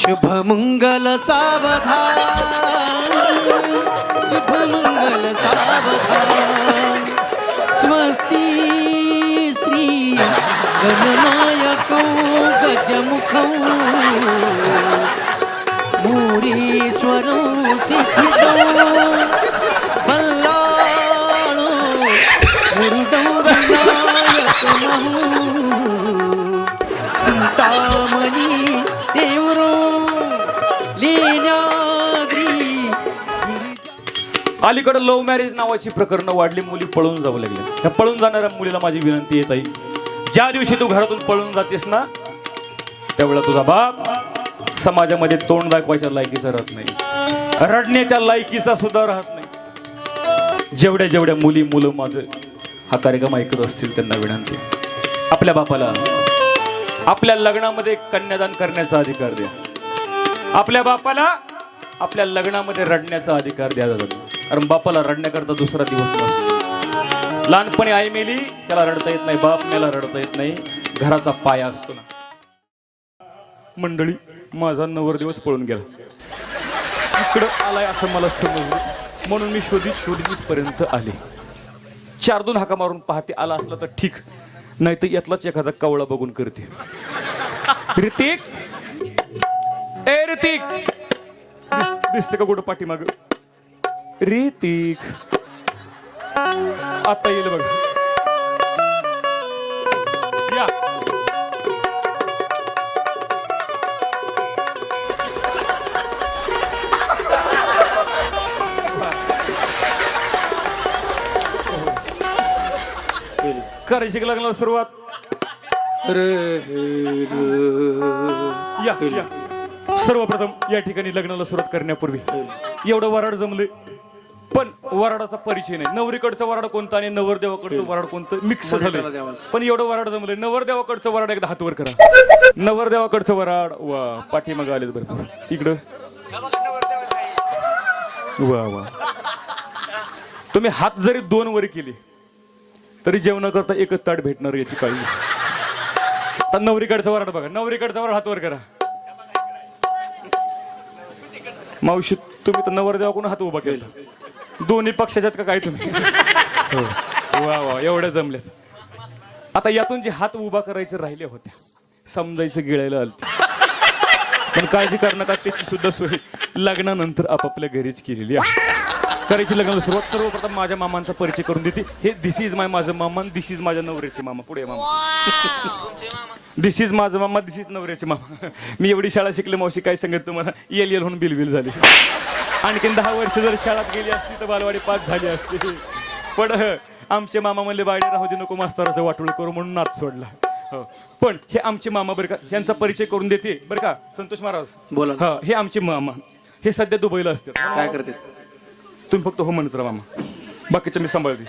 शुभ मंगल सावधान। शुभ मंगल सावधान। स्वस्ती श्री गणनायको गजमुखौ। मूरीश्वरो सिद्धिदो बल्लाळो मुरुडौ चिंतामणी अलीकडे लव्ह मॅरेज नावाची प्रकरणं वाढली मुली पळून जाऊ लागल्या. त्या पळून जाणाऱ्या मुलीला माझी विनंती येत आहे ज्या दिवशी तू घरातून पळून जातेस ना त्यावेळेला तुझा बाप समाजामध्ये तोंड दाखवायच्या लायकीचा राहत नाही. रडण्याच्या लायकीचा सुद्धा राहत नाही. जेवढ्या जेवढ्या मुली मुलं माझं हा कार्यक्रम ऐकत असतील त्यांना विनंती आपल्या बापाला आपल्या लग्नामध्ये कन्यादान करण्याचा अधिकार द्या. आपल्या बापाला आपल्या लग्नामध्ये रडण्याचा अधिकार द्यायला जातो कारण बापाला रडण्याकरता दुसरा दिवस नसतो. लहानपणी आई मेली त्याला रडता येत नाही. बाप मेला रडता येत नाही. घराचा पाया असतो ना. मंडळी माझा नवर दिवस पळून गेला. इकडं आलाय असं मला समजलं. म्हणून मी शोधित शोधित पर्यंत आले. चार दोन हाका मारून पाहते आला असला तर ठीक. नाही तर यातलाच एखादा कवळा बघून करते. ऋतिक! ए ऋतिक! दिसते का कुठं पाठीमाग? ऋतिक आता येईल बघ. या. करायची लग्नाला सुरुवात? या या. सर्वप्रथम या ठिकाणी लग्नाला सुरुवात करण्यापूर्वी एवढं वराड जमले पण वराडाचा परिचय नाही. नवरीकडचं वराड कोणतं आणि नवरदेवाकडचं वराड कोणतं मिक्स झालं पण एवढं वराड जमलं नवरदेवाकडचं वराड एकदा हातवर करा. नवरदेवाकडचं वराड वा पाठीमागं आले बरं. इकडं. वा वा. तुम्ही हात जरी दोन वर केले तरी जेवण करता एकच ताट भेटणार याची काळजी. आता नवरीकडचा वराड बघा. नवरीकडचा वराड हातवर करा. मावशी तुम्ही तर नवर देवा कोण हात उभा केला. दोन्ही पक्षाच्यात का काय तुम्ही? हो. वा वा एवढ्या जमल्यात आता यातून जे हात उभा करायचे राहिले होत्या समजायचं गिळायला आलं पण काळजी करू नका त्याची सुद्धा सोय लग्नानंतर आपापल्या घरीच केलेली आहे. करायची लग्नाला सुरुवात सर्वप्रथम माझ्या मामांचा परिचय करून देते. हे दिस इज माय माझं मामा दिस इज माझ्या नवऱ्याचे मामा. पुढे मामा. दिस इज माझं मामा दिस इज नवऱ्याचे मामा. मी एवढी शाळा शिकले मावशी काय सांगत तुम्हाला? एल एल म्हणून बिलबिल झाली. आणखीन दहा वर्ष जर शाळात गेली असती तर बालवाडी पास झाली असती. पण हं, आमचे मामा म्हणले बायडे राहू दे नको मास्तराचं वाटोळ करू म्हणून नाच सोडला. हो. पण हे आमचे मामा बरं का यांचा परिचय करून देते. बरं का संतोष महाराज? बोला. हा हे आमचे मामा. हे सध्या दुबईला असतात. काय करते तुम्ही फक्त हो म्हणत राहा मामा. बाकीचं मी सांभाळते.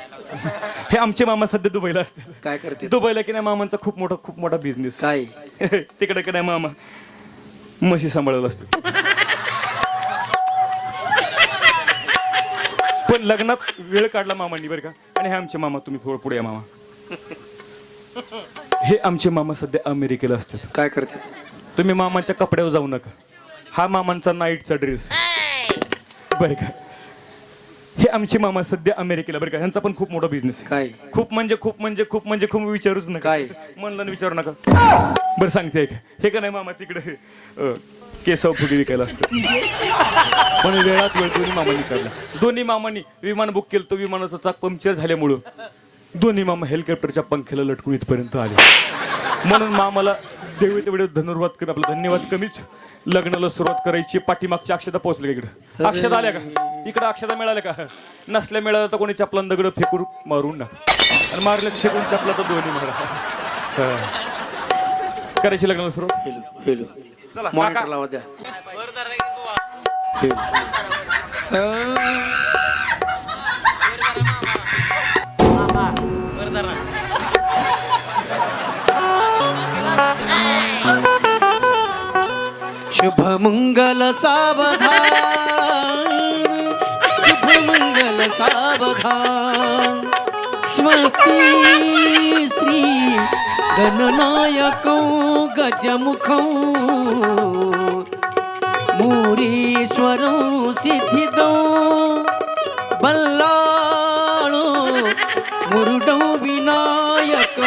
हे आमचे मामा सध्या दुबईला असतात. काय करते दुबईला की नाही मामांचा खूप मोठा खूप मोठा बिझनेस काय? तिकडे की नाही मामा. म्हशी सांभाळत असतो. पण लग्नात वेळ काढला मामांनी बरं का? आणि हे आमचे मामा तुम्ही थोडं पुढे या मामा. हे आमचे मामा सध्या अमेरिकेला असतात. काय करते तुम्ही मामांच्या कपड्यावर जाऊ नका. हा मामांचा नाईटचा ड्रेस बरं का? हे आमचे मामा सध्या अमेरिकेला बरं का ह्यांचा पण खूप मोठा बिझनेस आहे. काय? खूप म्हणजे खूप म्हणजे खूप म्हणजे खूप विचारूच नका. काय? म्हणलं ना विचारू नका. बरं सांगते ऐका हे का नाही मामा तिकडे अं, केसाव फुगे विकायला असतं पण वेळात वेळ दोन्ही मामांनी काढला. दोन्ही मामांनी विमान बुक केलं तर विमानाचं चाक पंक्चर झाल्यामुळं दोन्ही मामा हेलिकॉप्टरच्या पंख्याला लटकून इथपर्यंत आले. म्हणून मामाला देवी तेवढे धन्यवाद कर आपला धन्यवाद कमीच लग्नाला सुरुवात करायची पाठीमागच्या अक्षता पोहोचले का इकडे अक्षता आल्या का? इकडे अक्षता मिळाल्या का नसल्या मिळाल्या तर कोणी चपलान दगड फेकून मारून ना आणि मारल्या फेकून चपला तर दोन्ही मारा. करायची हेलो हेलो मॉनिटर काका. लावा द्या हेलो. शुभमंगल सावधान स्वस्ति श्री गणनायको गजमुखौ वरू सिद्धी दो बल्लाळो मुरुडो विनायक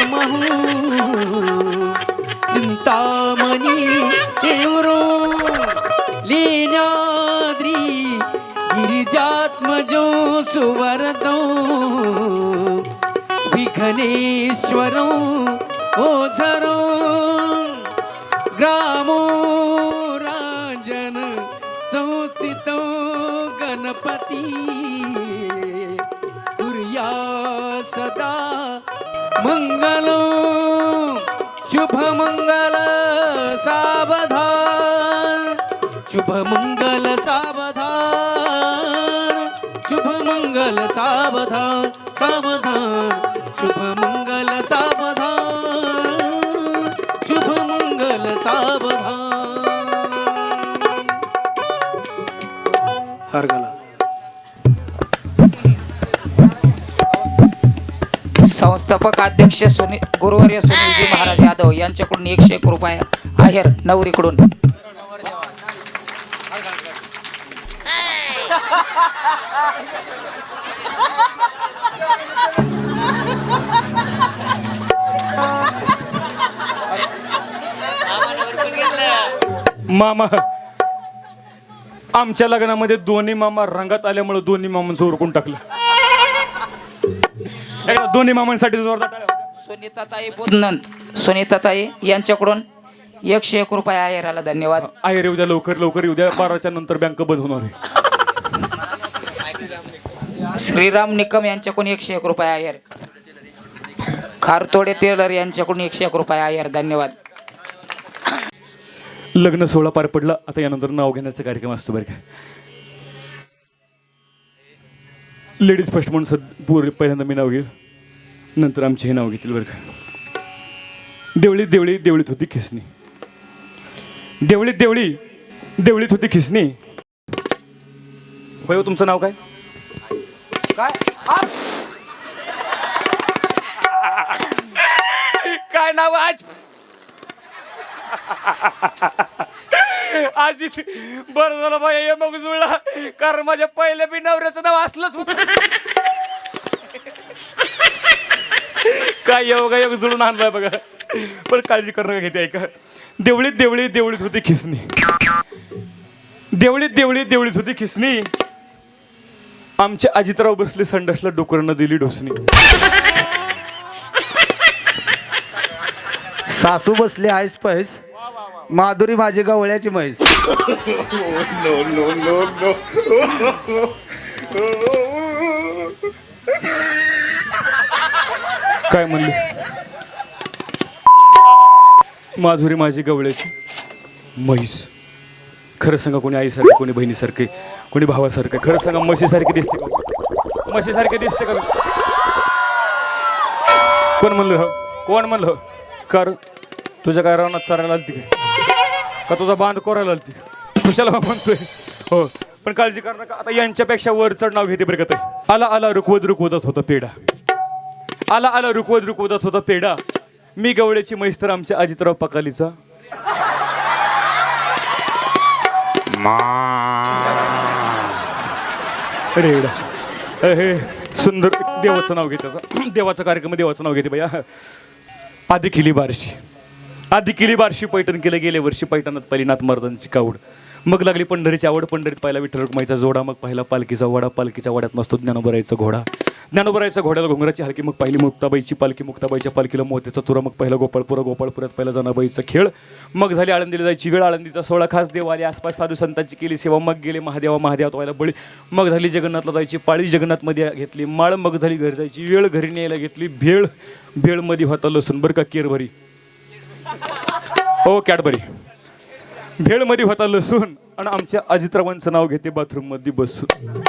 विघ्नेश्वरो ओझरो ग्रामो राजन संस्थितो गणपती तुर्या सदा मंगलो शुभ मंगल सावधान। शुभ मंगल सावधान। शुभ मंगल सावधान सावधान। शुभ मंगल सावधान शुभ मंगल सावधान हरगला. संस्थापक अध्यक्ष सुनी गुरुवर्य सुनीलजी महाराज यादव यांच्याकडून एकशे एक रुपये आहेर नवरीकडून. मामा आमच्या लग्नामध्ये दोन्ही मामा रंगात आल्यामुळे दोन्ही मामांचं उरकून टाकलं. एकदा दोन्ही मामांसाठी जोरदार टाळ्या. सुनीताताई बुधनंद सुनीताताई यांच्याकडून एकशे एक रुपये आहेराला धन्यवाद. आहे रे उद्या लवकर लवकर उद्या बाराच्या नंतर बँक बंद होणार आहे. श्रीराम निकम यांच्याकडून एकशे एक रुपये आहेर खारतोडे टेलर यांच्याकडून एकशे एक रुपये आहेर धन्यवाद. लग्न सोहळा पार पडला. आता यानंतर नाव घेण्याचा कार्यक्रम असतो बरं का. लेडीज फर्स्ट म्हणून सद पूर्वी पहिल्यांदा मी नाव घेईल. नंतर आमचे हे नाव घेतील बरं का. देवळीत देवळी देवळीत होती खिसणी. देवळीत देवळी देवळीत होती खिसणी. होय हो, तुमचं नाव काय? काय? काय नाव आज? आजी बर बरं झालं बाई हे मग जुळला. कारण माझ्या पहिल्या बी नवऱ्याचं नाव असलंच होत. काय योग योग जुळून आणलाय बघा. पण काळजी करणं घेते ऐका. देवळीत देवळीत देवळीत होती खिसणी. देवळीत देवळीत देवळीत होती खिसणी. आमच्या अजितराव बसले संडासला डोकरांना दिली ढोसणी. सासू बसले आयस पैस. माधुरी माझी गवळ्याची म्हैस. काय म्हणले? माधुरी माझी गवळ्याची म्हैस. खरं सांगा कोणी आईसारखे कोणी बहिणीसारखे कोणी भावासारखे खरं सांगा म्हशीसारखी दिसते का? म्हशीसारखे दिसते का? कोण म्हणलं हो? कोण म्हणलं हो? कर तुझ्या काय रानात चारायला आलती काय? का तुझा बांध कोरायला आलती? खुशाला म्हणतोय. हो. पण काळजी कर नका. आता यांच्यापेक्षा वर चढ नाव घेते बरं का. आला आला रुकवत रुकवत होता पेढा. आला आला रुकवत रुकवत होता पेढा. मी गवळ्याची म्हैस तर आमच्या अजितराव पकालीचा. रेडा हे सुंदर देवाचं नाव घेते. देवाचा कार्यक्रम देवाचं नाव घेते बाया आधी केली बारशी. आधी केली बारशी पैठण केलं गेले वर्षी पैठणात पहिली नाथ महाराजांची कावड. मग लागली पंढरीची आवड पंढरीत पाहिला विठ्ठल रुक्माईचा जोडा मग पाहिला पालखीचा वडा. पालखीच्या वड्यात नसतो ज्ञानोबरायचा घोडा. ज्ञानोबरायचा घोड्याला घोंगराची हलकी मग पाहिली मुक्ताबाईची पालखी. मुक्ताबाईच्या पालखीला मोत्याचा तुरा मग पहिला गोपाळपुरा गोपाळपुरात पहिला जनाबाईचा खेळ. मग झाली आळंदीला जायची वेळ आळंदीचा सोळा खास देव आले आसपास साधू संतांची केली सेवा. मग गेले महादेवा महादेवात व्हायला बळी. मग झाली जगन्नाथला जायची पाळी. जगन्नाथमध्ये घेतली माळ. मग झाली घरी जायची वेळ. घरी न्यायला घेतली भेळ. भेळमध्ये होता लसूण. बरं का केरभरी. हो कॅडबरी. भेळमध्ये होता लसूण आणि आमच्या अजितरावांचं नाव घेते बाथरूममध्ये बसून.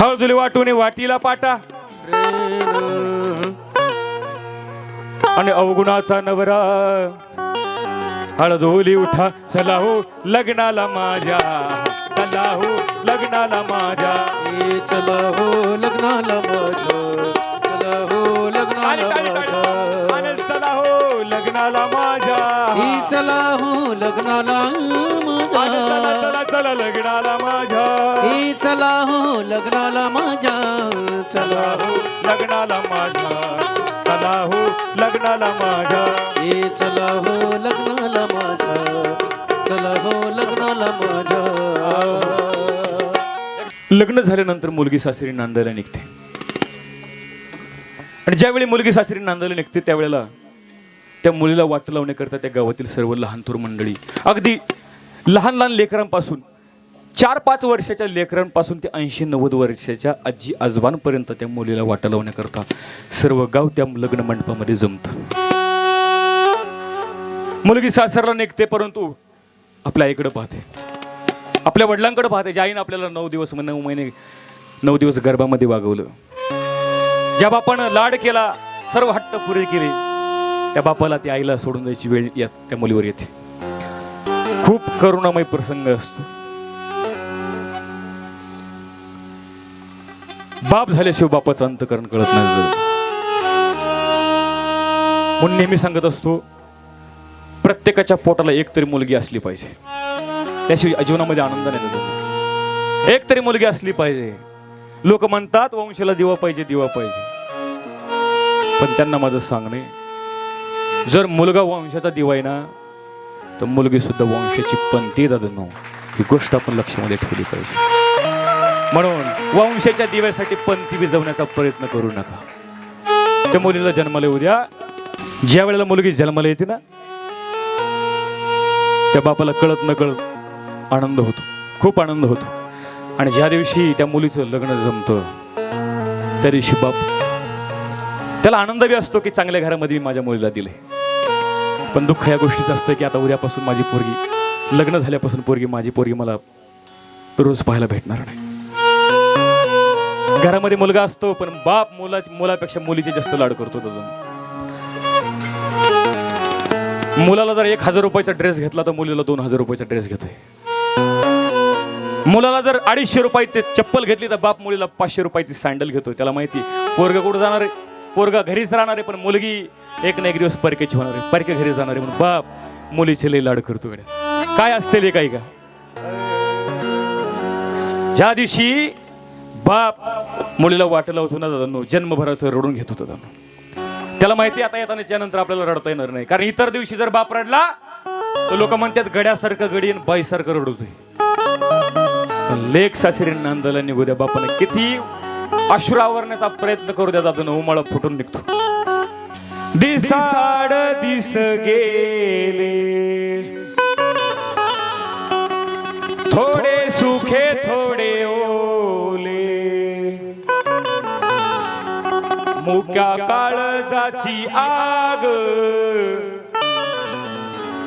हळदुली वाटून वाटीला पाटा. आणि अवगुणाचा नवरा. हळदोली उठा चला हो लग्नाला माझ्या. चला हो लग्नाला माझ्या. ए चला हो लग्नाला माझ्या. चला हो लग्नाला. माझ्या. हो लग्नाला माझ्या. ए चला हो लग्नाला चला माझ्या चला चला लग्नाला माझ्या. ए चला हो लग्नाला माझ्या. चला चला हो लग्नाला माझ्या. चला हो लग्नाला माझ्या. ए चला हो लग्नाला माझ्या. चला हो लग्नाला माझ्या. लग्न झाल्यानंतर मुलगी सासरी नांदायला निघते. आणि ज्यावेळी मुलगी सासरी नांदायला निघते त्यावेळेला त्या मुलीला वाट लावण्याकरता त्या गावातील सर्व लहान थोर मंडळी. अगदी लहान लहान लेकरांपासून चार पाच वर्षाच्या लेकरांपासून ते ऐंशी नव्वद वर्षाच्या आजी आजोबांपर्यंत त्या मुलीला वाट लावण्याकरता सर्व गाव त्या लग्न मंडपामध्ये जमतं. मुलगी सासरला निघते परंतु आपल्या आईकडे पाहते. आपल्या वडिलांकडे पाहते. ज्या आईनं आपल्याला नऊ दिवस नऊ महिने नऊ दिवस गर्भामध्ये वागवलं. ज्या बापानं लाड केला सर्व हट्ट पुरे केले. त्या बापाला त्या आईला सोडून जायची वेळ या त्या मुलीवर येते. खूप करुणामय प्रसंग असतो. बाप झाल्याशिवाय बापाचं अंतकरण कळत नाही म्हणून नेहमी सांगत असतो प्रत्येकाच्या पोटाला एक तरी मुलगी असली पाहिजे. त्याशिवाय जीवनामध्ये आनंद नाही एक तरी मुलगी असली पाहिजे. लोक म्हणतात वंशाला दिवा पाहिजे दिवा पाहिजे. पण त्यांना माझं सांगणे जर मुलगा वंशाचा दिवा आहे ना तर मुलगी सुद्धा वंशाची पंथी दादनो ही गोष्ट आपण लक्षामध्ये ठेवली पाहिजे. म्हणून वंशाच्या दिव्यासाठी पंथी विजवण्याचा प्रयत्न करू नका. त्या मुलीला जन्मले उद्या द्या. ज्या वेळेला मुलगी जन्माला येते ना त्या बापाला कळत न कळत आनंद होतो. खूप आनंद होतो. आणि ज्या दिवशी त्या मुलीचं लग्न जमतं त्या दिवशी बाप त्याला आनंद बी असतो की चांगल्या घरामध्ये मी माझ्या मुलीला दिले पण दुःख या गोष्टीचं असतं की आता उद्यापासून माझी पोरगी लग्न झाल्यापासून पोरगी माझी पोरगी मला रोज पाहायला भेटणार नाही. घरामध्ये मुलगा असतो पण बाप मुला मुलापेक्षा मुलीचे जास्त लाड करतो दादा मुलाला जर एक हजार रुपयाचा ड्रेस घेतला तर मुलीला दोन हजार रुपयाचा ड्रेस घेतोय. मुलाला जर अडीचशे रुपयाचे चप्पल घेतली तर बाप मुलीला पाचशे रुपयाची सँडल घेतोय. त्याला माहिती पोरग कुठं जाणार आहे? पोरगा घरीच राहणार आहे पण मुलगी एक ना एक दिवस परकेची होणार आहे. परके घरी जाणार आहे म्हणून बाप मुलीचे लई लाड करतो गड्या. काय असते ते काही का? ज्या दिवशी बाप मुलीला वाटला होतो ना दादा जन्मभराचं रडून घेत होता दादा त्याला माहिती आता येताना त्यानंतर आपल्याला रडता येणार नाही. कारण इतर दिवशी जर बाप रडला तर लोक म्हणतात गड्यासारखं गडी बाईसारखं रडवतोय लेख सासरी नांदाला निघू द्या बापाने किती अश्रू आवरण्याचा प्रयत्न करू द्या अजून उमाळा फुटून निघतो. दिसाड दिस गेले. थोडे सुखे थोडे ओले. मुक्या काळजाची आग.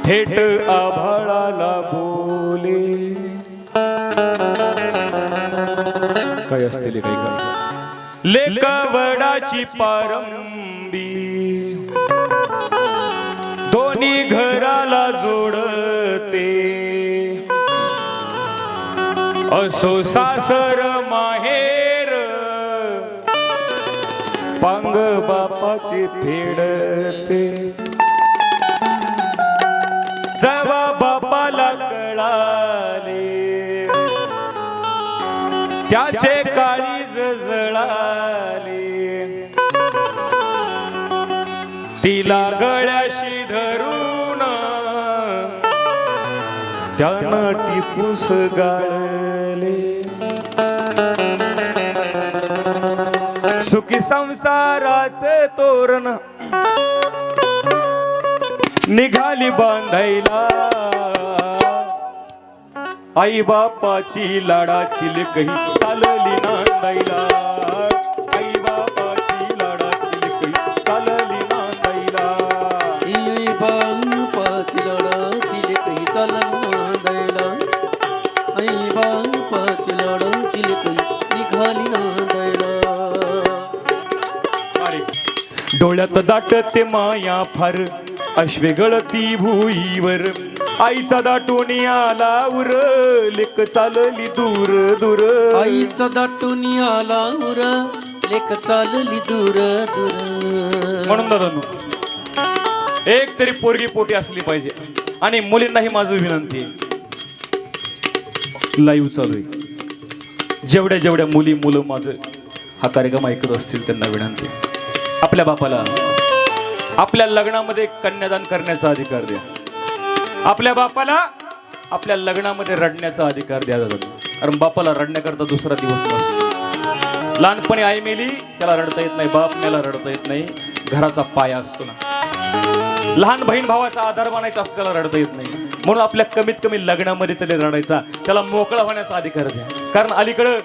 थेट आभाळाला बोले. काय काही काय लेकवडाची पारंबी. दोन्ही घराला जोडते. असो सासर माहेर. पांग बापाचे फेडते. त्याचे काळीज जळाले. तिला गळ्याशी धरून त्यानं टिपूस गाळले. सुखी संसाराचे तोरण निघाली बांधायला. आई बापाची लाडाची लेकही. दाटते माया फार अश्वे गळती भुईवर. आईचा दाटून आला उर लेक चालली दूर दूर. आईचा दाटून आला उर लेक चालली दूर दूर. म्हणून दादा एक तरी पोरगी पोटी असली पाहिजे. आणि मुलींनाही माझं विनंती आहे. लाईव्ह चालू आहे. जेवढ्या जेवढ्या मुली मुलं माझं हा कार्यक्रम ऐकत असतील त्यांना विनंती. आपल्या बापाला आपल्या लग्नामध्ये कन्यादान करण्याचा अधिकार द्या. आपल्या बापाला आपल्या लग्नामध्ये रडण्याचा अधिकार द्या जातो कारण बापाला रडण्याकरता दुसरा दिवस नसतो. लहानपणी आई मेली त्याला रडता येत नाही. बाप मेला रडता येत नाही. घराचा पाया असतो ना. लहान बहीण भावाचा आधार मानायचा असतो त्याला रडता येत नाही. म्हणून आपल्या कमीत कमी लग्नामध्ये त्याला रडायचा. त्याला मोकळा होण्याचा अधिकार द्या. कारण अलीकडं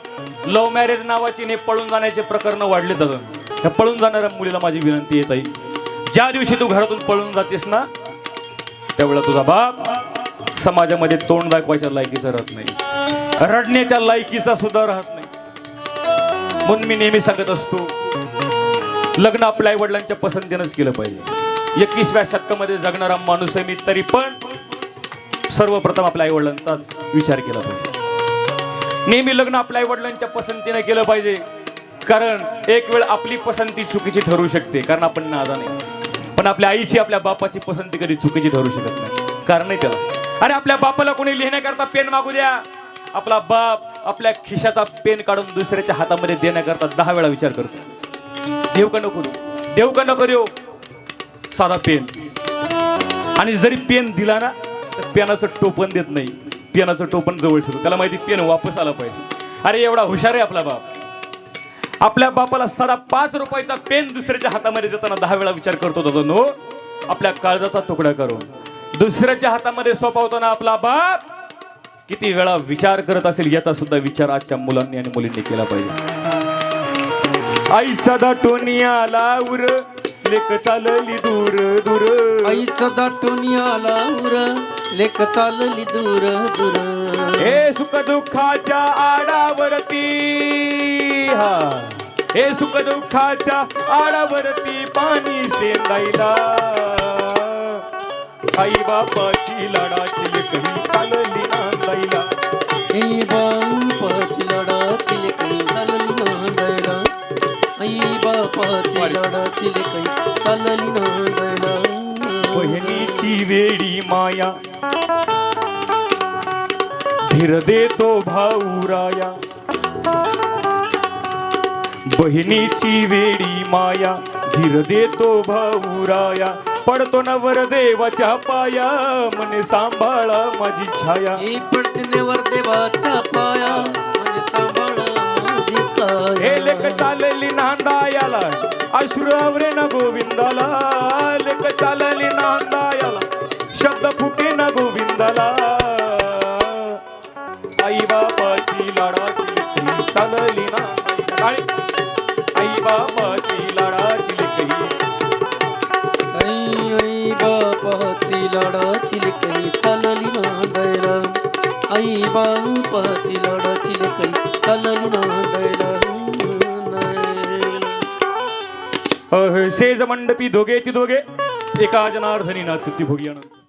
लव्ह मॅरेज नावाची ने पळून जाण्याचे प्रकरण वाढले जातं त्या पळून जाणाऱ्या मुलीला माझी विनंती येत आहे ज्या दिवशी तू घरातून पळून जातेस ना त्यावेळेला तुझा बाप समाजामध्ये तोंड दाखवायच्या लायकीचा राहत नाही. रडण्याच्या लायकीचा सुद्धा राहत नाही. म्हणून मी नेहमी सांगत असतो लग्न आपल्या आई वडिलांच्या पसंतीनंच केलं पाहिजे. एकवीसव्या शतकामध्ये जगणारा माणूस आहे मी तरी पण सर्वप्रथम आपल्या आई वडिलांचाच विचार केला पाहिजे. नेहमी लग्न आपल्या आई वडिलांच्या पसंतीने केलं पाहिजे कारण एक वेळ आपली पसंती चुकीची ठरू शकते कारण आपण नादा नाही पण आपल्या आईची आपल्या बापाची पसंती कधी चुकीची ठरू शकत नाही. कारण नाही त्याला. अरे आपल्या बापाला कोणी लिहिण्याकरता पेन मागू द्या. आपला बाप आपल्या खिशाचा पेन काढून दुसऱ्याच्या हातामध्ये देण्याकरता दहा वेळा विचार करतो. देव का नको? देऊ देव का नको देऊ? साधा पेन. आणि जरी पेन दिला ना तर पेनाचं टोपण देत नाही. पेनाचं टोपण जवळ ठेवतो. त्याला माहिती पेन वापस आला पाहिजे. अरे एवढा हुशार आहे आपला बाप. आपल्या बापाला साधा पाच रुपयाचा पेन दुसऱ्याच्या हातामध्ये देताना दहा वेळा विचार करतो तो नो आपल्या काळजाचा तुकडा करून दुसऱ्याच्या हातामध्ये सोपवताना आपला बाप किती वेळा विचार करत असेल याचा सुद्धा विचार आजच्या मुलांनी आणि मुलींनी केला पाहिजे. आई सदा टोनिया उर लेक चालली दूर दूर. सदा टोनी आला उर लेक चालली दूर दूर. हे सुख दुःखाच्या आडावरती हा. हे सुख दुःखाच्या आडावरती पाणी सेंदायला. आई बापाची लढाची लेकही चालली नांदायला. आई बापाची लढाची लेकई चालली नांदायला. आई बापाची लढाची लेकई चालली नांदायला. बहिणीची वेडी माया धीर देतो भाऊराया बहिणीची वेडी माया धीर देतो भाऊराया पडतो नवर देवाच्या पाया मने सांभाळा माझी छाया. ही पडतीनेवर देवाच्या पाया म्हणजे सांभाळ माझी हे लेख चालली नांदायाला अश्रुआवरे ना गोविंदाला. लेख चालली नांदायाला शब्द फुटे ना गोविंदाला. आई बापाची लाडाची लेकरी चालली ना. आणि आई बापाची लाडाची लेकरी. आई आई बापाची लढाची लेकई चालली नांदायला आई बापाची लढाची लेकई चालली नांदायला. अह, सेज मंडपी दोघे ती दोघे एका जनार्दनी नाचती भोगी आनंद